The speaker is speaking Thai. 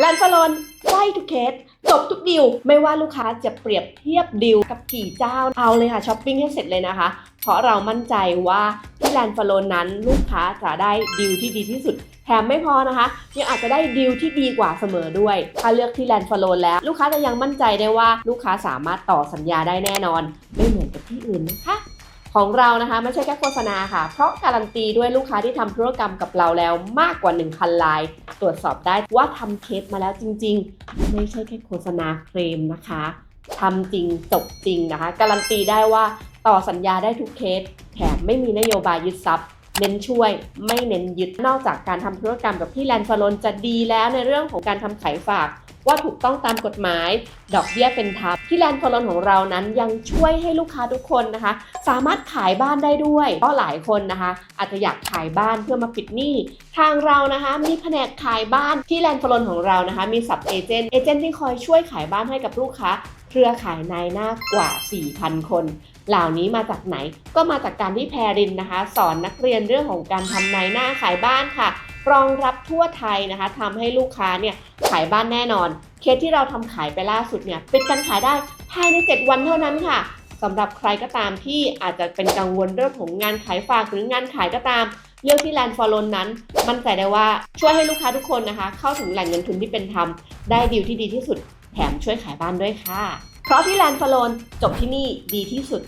แลนฟลอนไฟทุกเคสจบทุกดิว ไม่ว่าลูกค้าจะเปรียบเทียบดิวกับกี่เจ้าเอาเลยค่ะช้อปปิ้งให้เสร็จเลยนะคะ เพราะเรามั่นใจว่าที่แลนฟลอนนั้นลูกค้าจะได้ดิวที่ดีที่สุด แถมไม่พอนะคะ ยังอาจจะได้ดีลที่ดีกว่าเสมอด้วย ถ้าเลือกที่แลนฟลอนแล้ว ลูกค้าจะยังมั่นใจได้ว่าลูกค้าสามารถต่อสัญญาได้แน่นอน ไม่เหมือนกับที่อื่นนะคะ ของเรานะคะไม่ใช่แค่โฆษณาค่ะ เพราะการันตีด้วยลูกค้าที่ทำธุรกรรมกับเราแล้วมากกว่า 1,000ลาย ตรวจสอบได้ว่าทำเคสมาแล้วจริง ๆ ไม่ใช่แค่โฆษณาเคลมนะคะทำจริงจบจริงนะคะ การันตีได้ว่าต่อสัญญาได้ทุกเคส แถมไม่มีนโยบายยึดทรัพย์เน้นช่วยไม่เน้นยึดนอกจากการทำธุรกรรมกับที่แลนด์ฟลอนจะดีแล้วในเรื่องของการทำขายฝาก ว่าถูกต้องตามกฎหมาย ดอกเบี้ยเป็นธรรมที่แลนด์ฟลอนของเรานั้นยังช่วยให้ลูกค้าทุกคนนะคะ สามารถขายบ้านได้ด้วยเพราะหลายคนนะคะ อาจจะอยากขายบ้านเพื่อมาปิดหนี้ทางเรานะคะ มีแผนกขายบ้านที่แลนด์ฟลอนของเรานะคะ มีสับเอเจนต์เอเจนต์ที่คอยช่วยขายบ้านให้กับลูกค้าเครือข่ายนายหน้ากว่า 4,000 คน เหล่านี้มาจากไหน ก็มาจากการที่แพรินนะคะ สอนนักเรียนเรื่องของการทำนายหน้าขายบ้านค่ะ รองรับทั่วไทยนะคะทำให้ลูกค้าเนี่ยขายบ้านแน่นอน เคสที่เราทำขายไปล่าสุดเนี่ยปิดการขายได้ภายใน 7 วันเท่านั้นค่ะสำหรับใครก็ตามที่อาจจะเป็นกังวลเรื่องของงานขายฝากหรืองานขายก็ตามเลือกที่แลนด์ฟอลนนั้น มั่นใจได้ว่าช่วยให้ลูกค้าทุกคนนะคะ เข้าถึงแหล่งเงินทุนที่เป็นธรรมได้ดีลที่ดีที่สุด แถมช่วยขายบ้านด้วยค่ะ เพราะที่แลนด์ฟอลนจบที่นี่ดีที่สุด